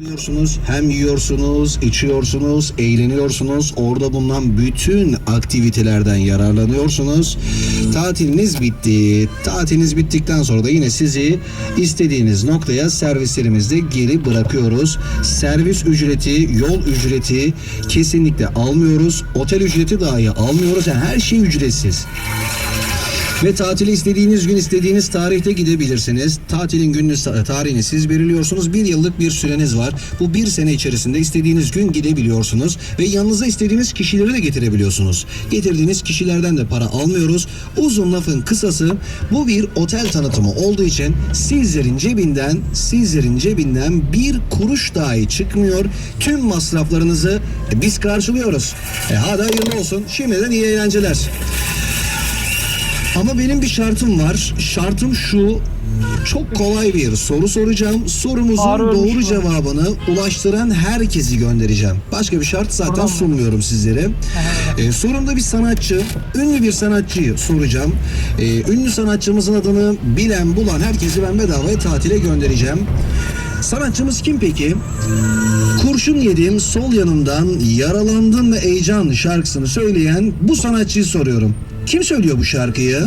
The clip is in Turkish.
Yiyorsunuz, hem yiyorsunuz, içiyorsunuz, eğleniyorsunuz. Orada bulunan bütün aktivitelerden yararlanıyorsunuz. Tatiliniz bitti. Tatiliniz bittikten sonra da yine sizi istediğiniz noktaya servislerimizde geri bırakıyoruz. Servis ücreti, yol ücreti kesinlikle almıyoruz. Otel ücreti dahi almıyoruz. Yani her şey ücretsiz. Ve tatili istediğiniz gün istediğiniz tarihte gidebilirsiniz. Tatilin gününü tarihini siz belirliyorsunuz. Bir yıllık bir süreniz var. Bu bir sene içerisinde istediğiniz gün gidebiliyorsunuz. Ve yanınıza istediğiniz kişileri de getirebiliyorsunuz. Getirdiğiniz kişilerden de para almıyoruz. Uzun lafın kısası bu bir otel tanıtımı olduğu için sizlerin cebinden sizlerin cebinden bir kuruş dahi çıkmıyor. Tüm masraflarınızı biz karşılıyoruz. E hadi hayırlı olsun. Şimdiden iyi eğlenceler. Ama benim bir şartım var. Şartım şu. Çok kolay bir soru soracağım. Sorumuzun Ağır ölmüş doğru mü? cevabını ulaştıran herkesi göndereceğim. Başka bir şart zaten mı? sunmuyorum sizlere. Ee, sorumda bir sanatçı, ünlü bir sanatçıyı soracağım. Ee, ünlü sanatçımızın adını bilen bulan herkesi ben bedavaya tatile göndereceğim. Sanatçımız kim peki? Kurşun yedim sol yanımdan yaralandım ve heyecan şarkısını söyleyen bu sanatçıyı soruyorum. Kim söylüyor bu şarkıyı?